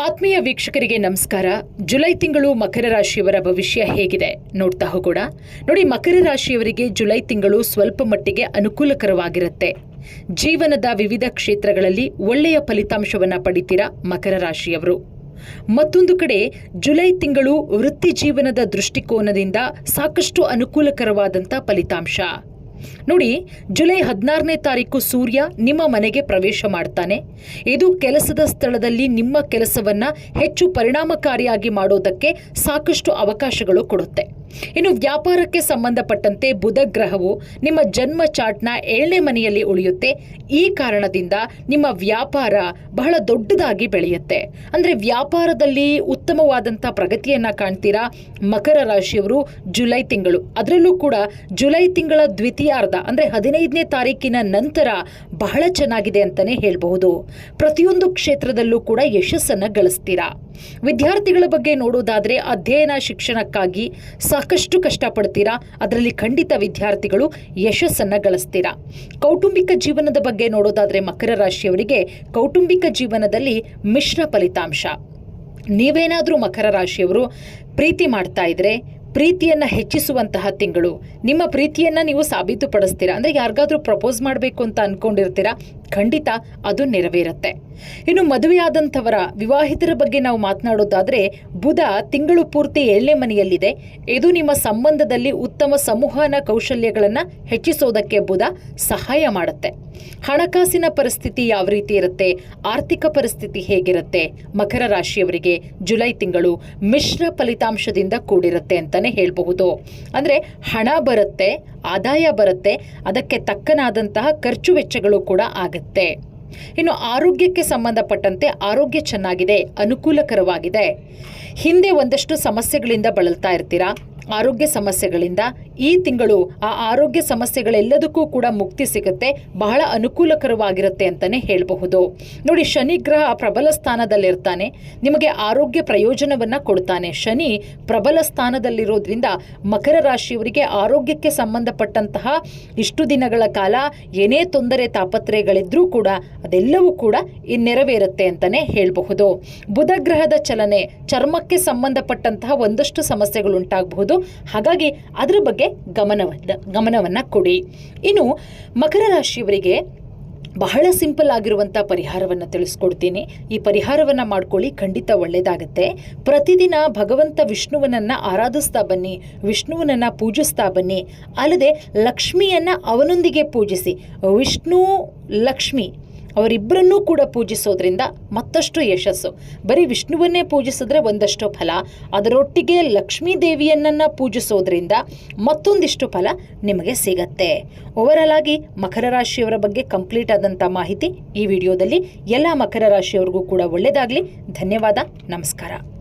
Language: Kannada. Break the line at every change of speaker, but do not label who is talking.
ಆತ್ಮೀಯ ವೀಕ್ಷಕರಿಗೆ ನಮಸ್ಕಾರ. ಜುಲೈ ತಿಂಗಳು ಮಕರ ರಾಶಿಯವರ ಭವಿಷ್ಯ ಹೇಗಿದೆ ನೋಡ್ತಾ ಹೋಗೋಣ. ನೋಡಿ, ಮಕರ ರಾಶಿಯವರಿಗೆ ಜುಲೈ ತಿಂಗಳು ಸ್ವಲ್ಪ ಮಟ್ಟಿಗೆ ಅನುಕೂಲಕರವಾಗಿರುತ್ತೆ. ಜೀವನದ ವಿವಿಧ ಕ್ಷೇತ್ರಗಳಲ್ಲಿ ಒಳ್ಳೆಯ ಫಲಿತಾಂಶವನ್ನ ಪಡಿತೀರಾ ಮಕರ ರಾಶಿಯವರು? ಮತ್ತೊಂದು ಕಡೆ, ಜುಲೈ ತಿಂಗಳು ವೃತ್ತಿ ಜೀವನದ ದೃಷ್ಟಿಕೋನದಿಂದ ಸಾಕಷ್ಟು ಅನುಕೂಲಕರವಾದಂಥ ಫಲಿತಾಂಶ. ನೋಡಿ, ಜುಲೈ ಹದಿನಾರನೇ ತಾರೀಕು ಸೂರ್ಯ ನಿಮ್ಮ ಮನೆಗೆ ಪ್ರವೇಶ ಮಾಡ್ತಾನೆ. ಇದು ಕೆಲಸದ ಸ್ಥಳದಲ್ಲಿ ನಿಮ್ಮ ಕೆಲಸವನ್ನು ಹೆಚ್ಚು ಪರಿಣಾಮಕಾರಿಯಾಗಿ ಮಾಡೋದಕ್ಕೆ ಸಾಕಷ್ಟು ಅವಕಾಶಗಳು ಕೊಡುತ್ತೆ. ಇನ್ನು ವ್ಯಾಪಾರಕ್ಕೆ ಸಂಬಂಧಪಟ್ಟಂತೆ ಬುಧ ಗ್ರಹವು ನಿಮ್ಮ ಜನ್ಮ ಚಾಟ್ನ ಏಳನೇ ಮನೆಯಲ್ಲಿ ಉಳಿಯುತ್ತೆ. ಈ ಕಾರಣದಿಂದ ನಿಮ್ಮ ವ್ಯಾಪಾರ ಬಹಳ ದೊಡ್ಡದಾಗಿ ಬೆಳೆಯುತ್ತೆ. ಅಂದ್ರೆ ವ್ಯಾಪಾರದಲ್ಲಿ ಉತ್ತಮವಾದಂಥ ಪ್ರಗತಿಯನ್ನ ಕಾಣ್ತೀರಾ? ಮಕರ ರಾಶಿಯವರು ಜುಲೈ ತಿಂಗಳು. ಅದರಲ್ಲೂ ಕೂಡ ಜುಲೈ ತಿಂಗಳ ದ್ವಿತೀಯಾರ್ಧ, ಅಂದ್ರೆ ಹದಿನೈದನೇ ತಾರೀಕಿನ ನಂತರ ಬಹಳ ಚೆನ್ನಾಗಿದೆ ಅಂತಾನೆ ಹೇಳಬಹುದು. ಪ್ರತಿಯೊಂದು ಕ್ಷೇತ್ರದಲ್ಲೂ ಕೂಡ ಯಶಸ್ಸನ್ನ ಗಳಿಸ್ತೀರಾ? ವಿದ್ಯಾರ್ಥಿಗಳ ಬಗ್ಗೆ ನೋಡೋದಾದ್ರೆ ಅಧ್ಯಯನ ಶಿಕ್ಷಣಕ್ಕಾಗಿ ಸಾಕಷ್ಟು ಕಷ್ಟಪಡ್ತೀರಾ? ಅದರಲ್ಲಿ ಖಂಡಿತ ವಿದ್ಯಾರ್ಥಿಗಳು ಯಶಸ್ಸನ್ನು ಗಳಿಸ್ತೀರಾ? ಕೌಟುಂಬಿಕ ಜೀವನದ ಬಗ್ಗೆ ನೋಡೋದಾದರೆ ಮಕರ ರಾಶಿಯವರಿಗೆ ಕೌಟುಂಬಿಕ ಜೀವನದಲ್ಲಿ ಮಿಶ್ರ ಫಲಿತಾಂಶ. ನೀವೇನಾದರೂ ಮಕರ ರಾಶಿಯವರು ಪ್ರೀತಿ ಮಾಡ್ತಾ ಇದ್ರೆ ಪ್ರೀತಿಯನ್ನು ಹೆಚ್ಚಿಸುವಂತಹ ತಿಂಗಳು. ನಿಮ್ಮ ಪ್ರೀತಿಯನ್ನು ನೀವು ಸಾಬೀತುಪಡಿಸ್ತೀರಾ? ಅಂದರೆ ಯಾರಿಗಾದರೂ ಪ್ರಪೋಸ್ ಮಾಡಬೇಕು ಅಂತ ಅನ್ಕೊಂಡಿರ್ತೀರಾ? ಖಂಡಿತ ಅದು ನೆರವೇರುತ್ತೆ. ಇನ್ನು ಮದುವೆಯಾದಂಥವರ ವಿವಾಹಿತರ ಬಗ್ಗೆ ನಾವು ಮಾತನಾಡೋದಾದರೆ, ಬುಧ ತಿಂಗಳು ಪೂರ್ತಿ ಎಳ್ಳೆ ಮನೆಯಲ್ಲಿದೆ. ಇದು ನಿಮ್ಮ ಸಂಬಂಧದಲ್ಲಿ ಉತ್ತಮ ಸಂವಹನ ಕೌಶಲ್ಯಗಳನ್ನು ಹೆಚ್ಚಿಸೋದಕ್ಕೆ ಬುಧ ಸಹಾಯ ಮಾಡುತ್ತೆ. ಹಣಕಾಸಿನ ಪರಿಸ್ಥಿತಿ ಯಾವ ರೀತಿ ಇರುತ್ತೆ, ಆರ್ಥಿಕ ಪರಿಸ್ಥಿತಿ ಹೇಗಿರುತ್ತೆ, ಮಕರ ರಾಶಿಯವರಿಗೆ ಜುಲೈ ತಿಂಗಳು ಮಿಶ್ರ ಫಲಿತಾಂಶದಿಂದ ಕೂಡಿರುತ್ತೆ ಅಂತಾನೆ ಹೇಳಬಹುದು. ಅಂದರೆ ಹಣ ಬರುತ್ತೆ ಆದಾಯ ಬರುತ್ತೆ, ಅದಕ್ಕೆ ತಕ್ಕನಾದಂತಹ ಖರ್ಚು ವೆಚ್ಚಗಳು ಕೂಡ ಆಗುತ್ತೆ. ಇನ್ನು ಆರೋಗ್ಯಕ್ಕೆ ಸಂಬಂಧಪಟ್ಟಂತೆ ಆರೋಗ್ಯ ಚೆನ್ನಾಗಿದೆ, ಅನುಕೂಲಕರವಾಗಿದೆ. ಹಿಂದೆ ಒಂದಷ್ಟು ಸಮಸ್ಯೆಗಳಿಂದ ಬಳಲ್ತಾ ಇರ್ತೀರಾ? ಆರೋಗ್ಯ ಸಮಸ್ಯೆಗಳಿಂದ ಈ ತಿಂಗಳು ಆ ಆರೋಗ್ಯ ಸಮಸ್ಯೆಗಳೆಲ್ಲದಕ್ಕೂ ಕೂಡ ಮುಕ್ತಿ ಸಿಗುತ್ತೆ, ಬಹಳ ಅನುಕೂಲಕರವಾಗಿರುತ್ತೆ ಅಂತಾನೆ ಹೇಳಬಹುದು. ನೋಡಿ, ಶನಿ ಗ್ರಹ ಪ್ರಬಲ ಸ್ಥಾನದಲ್ಲಿರ್ತಾನೆ, ನಿಮಗೆ ಆರೋಗ್ಯ ಪ್ರಯೋಜನವನ್ನ ಕೊಡ್ತಾನೆ. ಶನಿ ಪ್ರಬಲ ಸ್ಥಾನದಲ್ಲಿರೋದ್ರಿಂದ ಮಕರ ರಾಶಿಯವರಿಗೆ ಆರೋಗ್ಯಕ್ಕೆ ಸಂಬಂಧಪಟ್ಟಂತಹ ಇಷ್ಟು ದಿನಗಳ ಕಾಲ ಏನೇ ತೊಂದರೆ ತಾಪತ್ರಯಗಳಿದ್ರೂ ಕೂಡ ಅದೆಲ್ಲವೂ ಕೂಡ ನೆರವೇರುತ್ತೆ ಅಂತಾನೆ ಹೇಳಬಹುದು. ಬುಧ ಗ್ರಹದ ಚಲನೆ ಚರ್ಮಕ್ಕೆ ಸಂಬಂಧಪಟ್ಟಂತಹ ಒಂದಷ್ಟು ಸಮಸ್ಯೆಗಳು ಉಂಟಾಗಬಹುದು ಹಾಗಾಗಿ ಅದರ ಬಗ್ಗೆ ಗಮನವನ್ನ ಗಮನವನ್ನ ಕೊಡಿ. ಇನ್ನು ಮಕರ ರಾಶಿಯವರಿಗೆ ಬಹಳ ಸಿಂಪಲ್ ಆಗಿರುವಂಥ ಪರಿಹಾರವನ್ನು ತಿಳಿಸ್ಕೊಡ್ತೀನಿ. ಈ ಪರಿಹಾರವನ್ನು ಮಾಡ್ಕೊಳ್ಳಿ, ಖಂಡಿತ ಒಳ್ಳೆಯದಾಗುತ್ತೆ ಪ್ರತಿದಿನ ಭಗವಂತ ವಿಷ್ಣುವನನ್ನ ಆರಾಧಿಸ್ತಾ ಬನ್ನಿ, ವಿಷ್ಣುವನನ್ನ ಪೂಜಿಸ್ತಾ ಬನ್ನಿ. ಅಲ್ಲದೆ ಲಕ್ಷ್ಮಿಯನ್ನ ಅವನೊಂದಿಗೆ ಪೂಜಿಸಿ. ವಿಷ್ಣು, ಲಕ್ಷ್ಮಿ ಅವರಿಬ್ಬರನ್ನೂ ಕೂಡ ಪೂಜಿಸೋದ್ರಿಂದ ಮತ್ತಷ್ಟು ಯಶಸ್ಸು. ಬರೀ ವಿಷ್ಣುವನ್ನೇ ಪೂಜಿಸಿದ್ರೆ ಒಂದಷ್ಟು ಫಲ, ಅದರೊಟ್ಟಿಗೆ ಲಕ್ಷ್ಮೀ ದೇವಿಯನ್ನ ಪೂಜಿಸೋದ್ರಿಂದ ಮತ್ತೊಂದಿಷ್ಟು ಫಲ ನಿಮಗೆ ಸಿಗತ್ತೆ. ಓವರಾಲ್ ಆಗಿ ಮಕರ ರಾಶಿಯವರ ಬಗ್ಗೆ ಕಂಪ್ಲೀಟ್ ಆದಂಥ ಮಾಹಿತಿ ಈ ವಿಡಿಯೋದಲ್ಲಿ. ಎಲ್ಲ ಮಕರ ರಾಶಿಯವರಿಗೂ ಕೂಡ ಒಳ್ಳೆಯದಾಗಲಿ ಧನ್ಯವಾದ. ನಮಸ್ಕಾರ.